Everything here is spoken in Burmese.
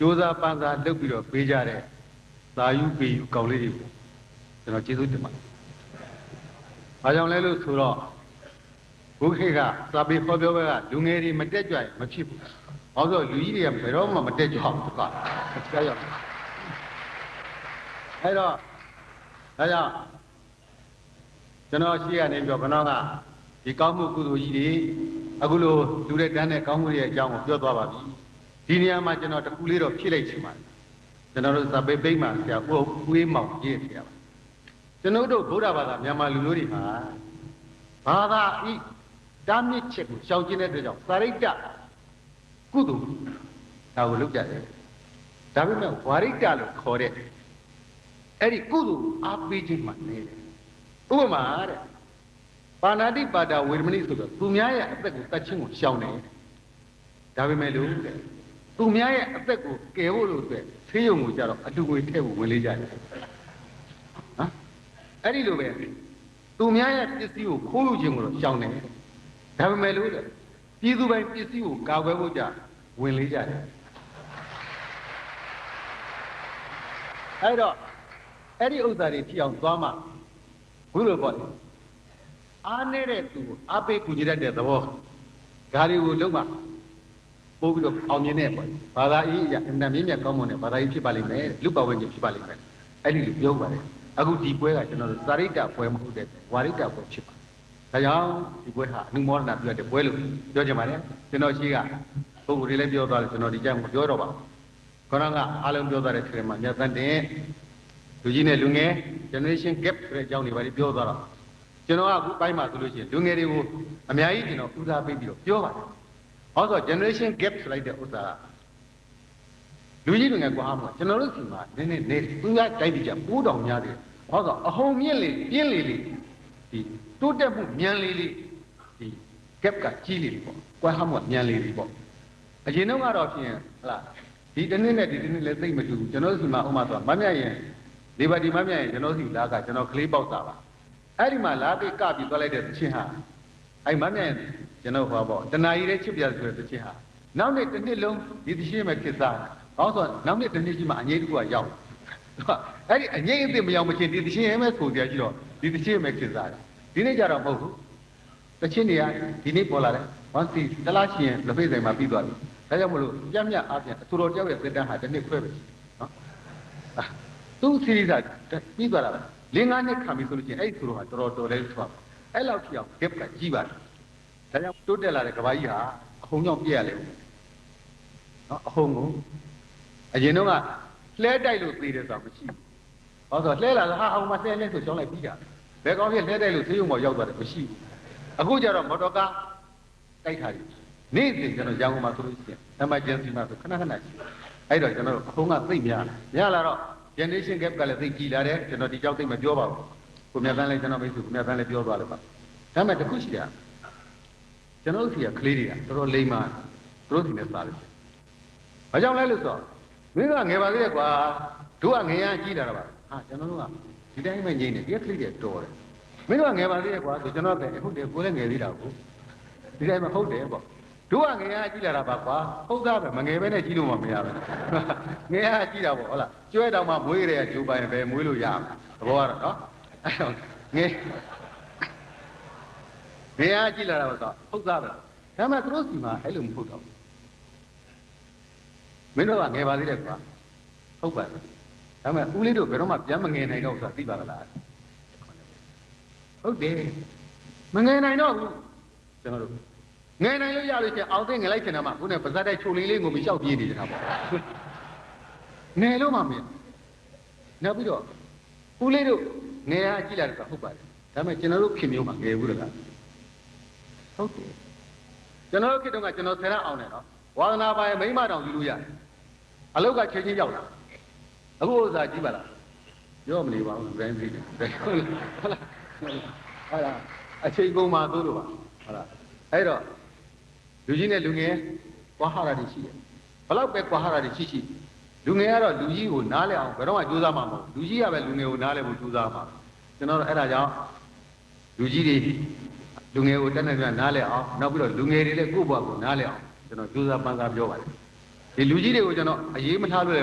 ကြိုးစားပန်းစားလုပ်ပြီးတော့ပေးကြတဲ့သာယူပေယူကောင်းလေးတွေကိုကျွန်တော်ကျေးဇူးတင်ပါတယ်။ဘာကြောင့်လဲလို့ဆိုတော့ဘုခေတ်ကစာပေခေါ်ပြောဘက်ကလူငယ်တွေမတက်ကြွရင်မဖြစ်ဘူး။ဘာလို့လဲလူကြီးတွေကဘယ်တော့မှမတက်ကြွဘူးကွာ။တရားရောက်။အဲ့တော့ဒါကြောင့်ကျွန်တော်ရှိရနေပြီးတော့ဘနောကဒီကောင်းမှုကုသိုလ်ကြီးတွေအခုလိုလူတဲ့တန်းတဲ့ကောင်းမှုတွေရဲ့အကြောင်းကိုပြောသွားပါပြီ ဒီနေရာမှာကျွန်တော်တခုလေးတော့ဖြည့်လိုက်ချင်ပါတယ်ကျွန်တော်တို့ဇပေပိတ်မှာဆရာဦးဦးေးမောင်ရေးဆရာပါကျွန်တော်တို့ဗုဒ္ဓဘာသာမြန်မာလူမျိုးတွေဟာဘာသာဤတားမြစ်ချက်ကိုရှောင်ကျဉ်တဲ့အတွက်ကြောင့်သာရိတ္တကုသိုလ်ဒါကိုလုပ်ကြတယ်ဒါပေမဲ့ဝါရိတ္တလို့ခေါ်တဲ့အဲ့ဒီကုသိုလ်အားပေးခြင်းမှနေတယ်ဥပမာတဲ့ပါဏာတိပါဒဝေရမဏိဆိုတော့သူများရဲ့အသက်ကိုတတ်ချင်းကိုရှောင်တယ်ဒါပေမဲ့လို့တဲ့ သူများရဲ့အသက်ကိုကယ်ဖို့လို့အတွက်ဆေးရုံကိုကြတော့အတူငွေထည့်ဖို့ဝင်လေးကြတယ်ဟမ်အဲ့ဒီလိုပဲသူများရဲ့ပစ္စည်းကိုခိုးယူခြင်းကိုတော့ရှောင်တယ်ဒါပေမဲ့လို့တဲ့ပြည်သူပိုင်ပစ္စည်းကိုကာကွယ်ဖို့ကြဝင်လေးကြတယ်အဲ့တော့အဲ့ဒီဥစ္စာတွေထီအောင်သွားမှဘုလိုပေါ့လေအားနေတဲ့သူကိုအားပေးကူညီတတ်တဲ့သဘောဒါတွေကိုလုံးဝ ပို့ပြီးတော့အောင်မြင်တဲ့ပေါ့ဘာသာရေးအရာအနန္တမြင့်မြတ်ကောင်းမွန်တဲ့ဘာသာရေးဖြစ်ပါလိမ့်မယ်လူပဝန်းကျင်ဖြစ်ပါလိမ့်မယ်အဲ့ဒီလိုပြောပါတယ်အခုဒီပွဲကကျွန်တော်တို့သာရိတ္တပွဲမဟုတ်တဲ့ဝါရိတ္တပွဲဖြစ်ပါတယ်ဒါကြောင့်ဒီပွဲဟာအနုမောဒနာပြုတဲ့ပွဲလို့ပြောကြပါတယ်ကျွန်တော်ရှိကပုဂ္ဂိုလ်တွေလည်းပြောသွားတယ်ကျွန်တော်ဒီကြောင့်မပြောတော့ပါဘူးခေါင်းကအားလုံးပြောသွားတဲ့ထဲမှာမြတ်သတ်တဲ့လူကြီးနဲ့လူငယ် generation gap ဆိုတဲ့အကြောင်းတွေပါပြောသွားတော့ကျွန်တော်ကအခုပိုင်းမှာဆိုလို့ရှိရင်လူငယ်တွေကိုအများကြီးကျွန်တော်ဦးစားပေးပြီးတော့ပြောပါတယ်။ ဟောဆို generation gap ဆိုလိုက်တဲ့ဥစ္စာလူကြီးလူငယ်ကွာမှာကျွန်တော်တို့စီမှာနည်းနည်းနေသူကတိုက်ပြီးကြပိုးတောင်များတယ်။ဟောဆိုအဟုန်မြင့်လေပြင်းလေလေဒီတိုးတက်မှုမြန်လေလေဒီ gap ကကြီးလေလေပေါ့။ကွာဟမှုကမြန်လေလေပေါ့။အရင်တော့ကတော့ဖြင့်ဟလာဒီတစ်နှစ်နဲ့ဒီတစ်နှစ်လည်းသိမ့်မတူဘူးကျွန်တော်တို့စီမှာဥမာဆိုမမြတ်ရင်ဒီပါဒီမမြတ်ရင်ကျွန်တော်စီလာကကျွန်တော်ကလေးပေါက်တာပါအဲ့ဒီမှာလာပြီးကပြီးသွားလိုက်တဲ့သချင်းဟာ အဲ့မမြတ်ကျွန်တော်ဟောပေါ့တဏှာကြီးတဲ့ချစ်ပြဆိုတဲ့သချင်းဟာနောက်နေ့တစ်နှစ်လုံးဒီသချင်းပဲခစ်စားဟောဆိုနောက်နေ့တစ်နှစ်ကြီးမှအငြိမ့်တစ်ခုကရောက်အဲ့ဒီအငြိမ့်အစ်စ်မရောက်မချင်းဒီသချင်းရဲမဲ့ဆိုကြကြည့်တော့ဒီသချင်းပဲခစ်စားတယ်ဒီနေ့ကျတော့မဟုတ်ဘူးသချင်းတွေကဒီနေ့ပေါ်လာတယ်ဟောစီတလားရှင်လက်ဖေးဆိုင်မှာပြီးသွားပြီဒါကြောင့်မလို့ပြတ်မြတ်အားဖြင့်အထူတော်ကြောက်ရဲ့စက်တန်းဟာတစ်နှစ်ခွဲပဲနော်သူစီရီစာပြီးသွားတာလေးငါးနှစ်ခံပြီဆိုလို့ချင်းအဲ့ဒီသူတို့ဟာတော်တော်တော်လေးထွက် အဲ့လောက်ထိအောင် gap ကကြီးပါတယ်ဒါကြောင့်တိုးတက်လာတဲ့ကဘာကြီးဟာအဟုန်ကြောင့်ပြည့်ရလေနော်အဟုန်ကိုအရင်တော့ကလှဲတိုက်လို့သေးတယ်ဆိုတာမရှိဘူးဟောဆိုလှဲလာဟာအောင်မလှဲလဲဆိုရှောင်းလိုက်ပြီးတာဘယ်ကောင်းဖြစ်လှဲတိုက်လို့သေယုံမော်ရောက်သွားတယ်မရှိဘူးအခုကျတော့မော်တော်ကားတိုက်ထားတယ်နေ့စဉ်ကျွန်တော်ရန်ကုန်မှာဆိုလို့ရှိရင် emergency မှာဆိုခဏခဏရှိအဲ့တော့ကျွန်တော်တို့အဟုန်ကသိပ်များများလာတော့ generation gap ကလည်းသိကြည်လာတယ်ကျွန်တော်ဒီကြောက်သိမပြောပါဘူး ကိုမြတ်တန်းလည်းကျွန်တော်မိတ်ဆွေကိုမြတ်တန်းလည်းပြောသွားတယ်ပါဒါပေမဲ့တခုရှိတာကျွန်တော်တို့စီကကလေးတွေကတော်တော်လိမ္မာသူတို့စီနဲ့စားလို့ဘာကြောင့်လဲလို့ဆိုတော့မင်းကငယ်ပါသေးတယ်ကွာတို့ကငယ်ရကြီးလာတာပါဟာကျွန်တော်တို့ကဒီတိုင်းပဲငြိမ့်နေဒီကလေးတွေတော်တယ်မင်းကငယ်ပါသေးတယ်ကွာဆိုကျွန်တော်ကဟုတ်တယ်ကိုလည်းငယ်သေးတာကိုဒီတိုင်းမှာဟုတ်တယ်ပေါ့တို့ကငယ်ရကြီးလာတာပါကွာဟုတ်သားပဲမငယ်ပဲနဲ့ကြီးလို့မမရပဲငယ်ရကြီးတာပေါ့ဟုတ်လားကျွဲတောင်မှမွေးရတဲ့ဂျိုးပိုင်ပဲမွေးလို့ရမှာသဘောကတော့နော် အဲ့တော့ငယ်ငယ်ရကြီးလာတာပေါ့ဟုတ်သားပဲဒါပေမဲ့သူတို့စီမှာအဲ့လိုမဟုတ်တော့ဘူးမင်းတို့ကငယ်ပါသေးတယ်ကွာဟုတ်ပါဘူးဒါပေမဲ့ဦးလေးတို့ဘယ်တော့မှပြန်မငယ်နိုင်တော့ဆိုတာသိပါလားဟုတ်တယ်မငယ်နိုင်တော့ဘူးကျွန်တော်တို့ငယ်နိုင်လို့ရလို့ချင်းအောင်သိငယ်လိုက်ချင်တာမှခုနကပါဇက်တဲ့ချိုလေးလေးကိုမလျှောက်ပြေးနေတာပေါ့ငယ်လို့မှမရနောက်ပြီးတော့ဦးလေးတို့ ငယ်ရကြည့်လာတော့ဟုတ်ပါတယ်ဒါပေမဲ့ကျွန်တော်တို့ခင်မျိုးမှာငယ်ဘူးတကားဟုတ်တယ်ကျွန်တော်တို့ခေတ်တုန်းကကျွန်တော်ဆယ်ရအောင်တယ်နော်ဝါသနာပါရဲ့မိမတောင်ယူလို့ရတယ်အလုတ်ကချင်းချင်းရောက်လာအခုဥစ္စာကြည့်ပါလားပြောမနေပါဘူးဘယ်သိတယ်ဟုတ်လားဟုတ်လားအဲ့ဒါအချိန်ကုန်မှသို့လို့ပါဟုတ်လားအဲ့တော့လူကြီးနဲ့လူငယ်ကွာဟာရတွေရှိတယ်ဘလောက်ပဲကွာဟာရတွေရှိရှိလူငယ်ကတော့လူကြီးကိုနားလဲအောင်ဘယ်တော့မှကြိုးစားမှာမဟုတ်လူကြီးကပဲလူငယ်ကိုနားလဲဖို့ကြိုးစားမှာ ကျွန်တော်တို့အဲ့ဒါကြောင့်လူကြီးတွေလူငယ်ကိုတက်နေပြန်နားလဲအောင်နောက်ပြီးတော့လူငယ်တွေလည်းကိုယ့်ဘဝကိုနားလဲအောင်ကျွန်တော်ကြိုးစားပန်းစားပြောပါတယ်ဒီလူကြီးတွေကိုကျွန်တော်အရေးမထားလို့